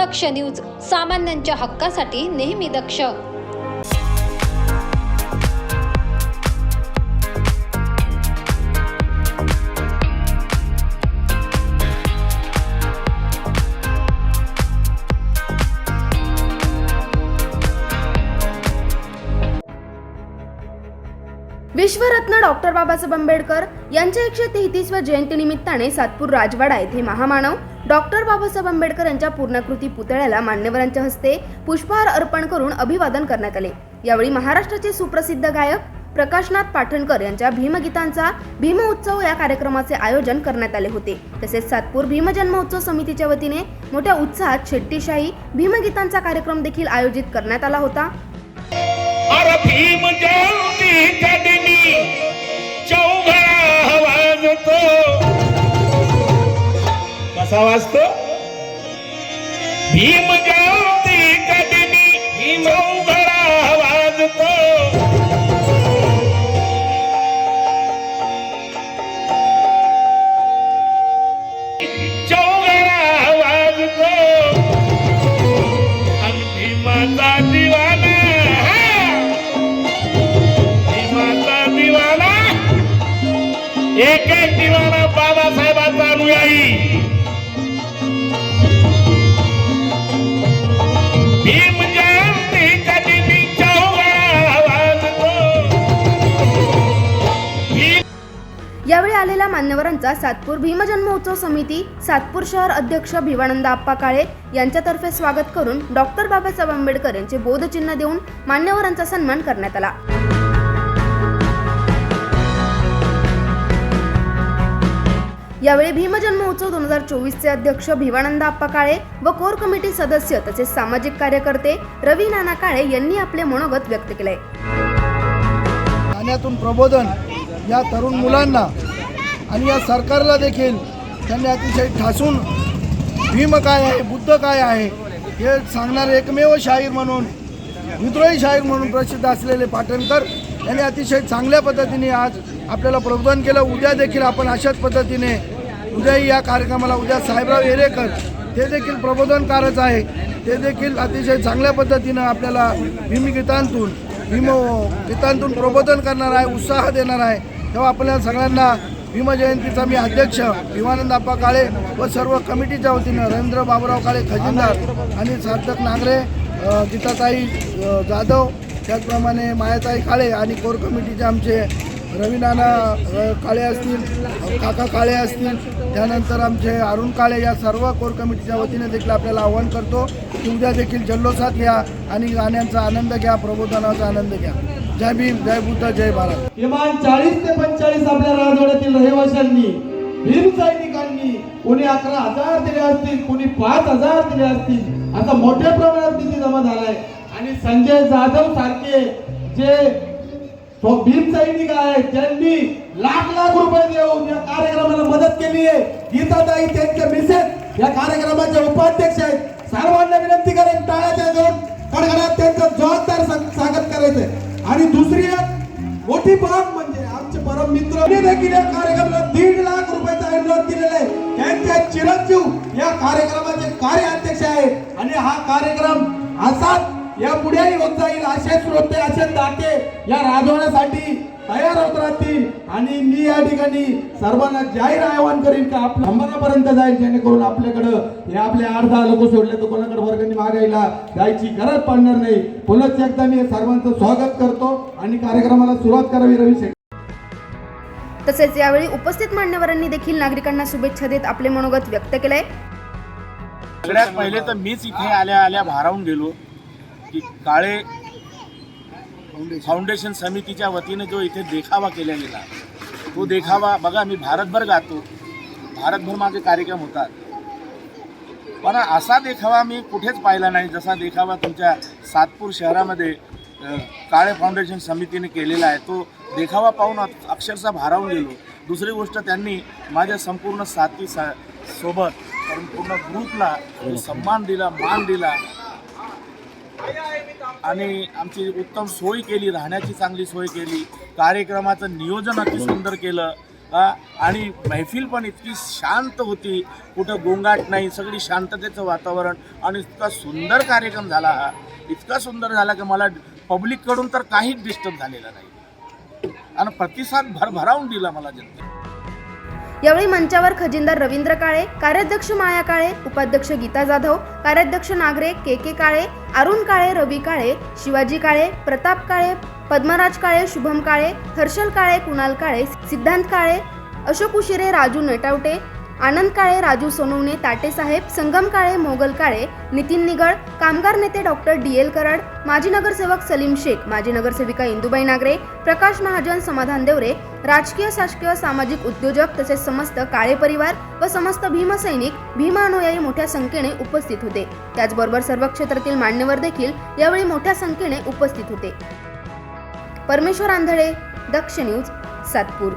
दक्ष news सामान्यांच्या हक्कासाठी नेहमी दक्ष. विश्वरत्न डॉक्टर बाबासाहेब आंबेडकर यांच्या एकशे तेहतीसव्या जयंतीनिमित्ताने सातपूर राजवाडा येथे महामानव डॉक्टर बाबासाहेब आंबेडकर यांच्या पूर्णाकृती पुतळ्याला मान्यवरांच्या हस्ते पुष्पहार अर्पण करून अभिवादन करण्यात आले. यावेळी महाराष्ट्राचे सुप्रसिद्ध गायक प्रकाशनाथ पाठणकर यांच्या भीमगीतांचा भीमोत्सव या कार्यक्रमाचे आयोजन करण्यात आले होते. तसेच सातपूर भीमजन्मोत्सव समितीच्या वतीने मोठ्या उत्साहात शेट्टीशाही भीमगीतांचा कार्यक्रम देखील आयोजित करण्यात आला होता. भीम कसा वाजतो? भीम जयंतीच्या दिनी चौघडा वाजतो. चौघडा वाजतो. आणि भीमाचा दिवाना आलेल्या मान्यवरांचा सातपूर भीमजन्मोत्सव समिती सातपूर शहर अध्यक्ष भिवानंद आप्पा काळे यांच्यातर्फे स्वागत करून डॉक्टर बाबासाहेब आंबेडकर यांचे बोधचिन्ह देऊन मान्यवरांचा सन्मान करण्यात आला. यावेळी भीमजन्मोत्सव दोन हजार चोवीसचे अध्यक्ष भिवानंद आप्पा काळे व कोर कमिटी सदस्य तसेच सामाजिक कार्यकर्ते रवी नाना काळे यांनी आपले मनोगत व्यक्त केले. प्रबोधन या तरुण मुलांना आणि या सरकारला देखील त्यांनी अतिशय ठासून भीम काय आहे बुद्ध काय आहे हे सांगणारे एकमेव शाहीर म्हणून विद्रोही शाहीर म्हणून प्रसिद्ध असलेले पाटणकर यांनी अतिशय चांगल्या पद्धतीने आज आपल्याला प्रबोधन केलं. उद्या देखील आपण अशाच पद्धतीने उद्याही या कार्यक्रमाला उद्या साहेबराव येरेकर ते देखील प्रबोधनकारच आहे. ते देखील अतिशय चांगल्या पद्धतीनं आपल्याला भीमगीतांतून भीम गीतांतून प्रबोधन करणार आहे उत्साह देणार आहे. तेव्हा आपल्या सगळ्यांना भीमजयंतीचा मी अध्यक्ष भीमानंद आप्पा काळे व सर्व कमिटीच्या वतीनं रवींद्र बाबुराव काळे खजिनदार आणि सार्थक नांगरे गीताताई जाधव त्याचप्रमाणे मायाताई काळे आणि कोर कमिटीचे आमचे रवीनाना काळे असतील काका काळे असतील त्यानंतर आमचे अरुण काळे या सर्व कोर कमिटीच्या वतीने देखील आपल्याला आवाहन करतो की उद्या देखील जल्लोषात घ्या आणि गाण्यांचा आनंद घ्या प्रबोधनाचा आनंद घ्या. जय भीम जय बुद्ध जय भारत. किमान चाळीस ते पंचाळीस आपल्या राजवाड्यातील रहिवाशांनी भीम सैनिकांनी कोणी अकरा हजार दिले असतील कोणी पाच हजार दिले असतील असा मोठ्या प्रमाणात निधी जमा झालाय. आणि संजय जाधव सारखे जे भीम सैनिक आहेत त्यांनी लाख लाख रुपये देऊन या कार्यक्रमाला मदत केली आहे. गीताताई त्यांचे मिसेस या कार्यक्रमाचे उपाध्यक्ष आहेत. सर्वांना विनंती करेन टाळ्याच्या देऊन कडकडात त्यांचं जबाबदार स्वागत करायचंय. आणि दुसरी मोठी बाब म्हणजे म्हणजे मित्र देखील या कार्यक्रमाला दीड लाख रुपयाचा अनुदान दिलेला आहे. त्यांचे चिरंजीव या कार्यक्रमाचे कार्य अध्यक्ष आहे आणि हा कार्यक्रम असाच या पुढेही होत जाईल असे श्रोते असे दाते या राजवण्यासाठी तयार होत राहतील. आणि मी या ठिकाणी सर्वांना जाहीर आवाहन करीन की आपलं अंबरापर्यंत जाईल जेणेकरून आपल्याकडं हे आपले अर्धा लोक सोडले तर कोणाकडे वर्गाने मागायला जायची गरज पडणार नाही. पुनश्च एकदा मी सर्वांचं स्वागत करतो आणि कार्यक्रमाला सुरुवात करावी रवी तसेच यावेळी उपस्थित मान्यवरांनी देखील नागरिकांना शुभेच्छा देत आपले मनोगत व्यक्त केलंय. सगळ्यात पहिले तर मीच इथे आल्या आल्या भारावून गेलो की काळे फाउंडेशन समितीच्या वतीने जो इथे देखावा केला गेला तो देखावा बघा मी भारतभर गातो. भारतभर माझे कार्यक्रम होतात. पण असा देखावा मी कुठेच पाहिला नाही. जसा देखावा तुमच्या सातपूर शहरामध्ये काळे फाउंडेशन समितीने केलेला आहे. तो देखावा पाहून अक्षरशः भारावून गेलो. दुसरी गोष्ट त्यांनी माझ्या संपूर्ण साथी सा सोबत संपूर्ण ग्रुपला सन्मान दिला मान दिला. आणि आमची उत्तम सोय केली राहण्याची चांगली सोय केली. कार्यक्रमाचं नियोजन अति सुंदर केलं. आणि मैफिल पण इतकी शांत होती. कुठं गोंगाट नाही सगळी शांततेचं वातावरण. आणि इतका सुंदर कार्यक्रम झाला हा. इतका सुंदर झाला की मला पब्लिककडून तर काहीच डिस्टर्ब झालेला नाही. आणि प्रतिसाद भरभरावून दिला मला जनते यावेळी मंचावर खजिनदार रवींद्र काळे कार्याध्यक्ष माया काळे उपाध्यक्ष गीता जाधव कार्याध्यक्ष नागरे के के काळे अरुण काळे रवी काळे शिवाजी काळे प्रताप काळे पद्मराज काळे शुभम काळे हर्षल काळे कुणाल काळे सिद्धांत काळे अशोक उशिरे राजू नटावटे आनंद काळे राजू सोनवणे ताटेसाहेब संगम काळे मोगल काळे नितीन निगळ कामगार नेते डॉक्टर डी एल कराड माजी नगरसेवक सलीम शेख माजी नगरसेविका इंदुबाई नागरे प्रकाश महाजन समाधान देवरे राजकीय शासकीय सामाजिक उद्योजक तसेच समस्त काळे परिवार व समस्त भीमसैनिक भीमानुयायी मोठ्या संख्येने उपस्थित होते. त्याचबरोबर सर्व क्षेत्रातील मान्यवर देखील यावेळी मोठ्या संख्येने उपस्थित होते. परमेश्वर आंधळे दक्ष न्यूज सातपूर.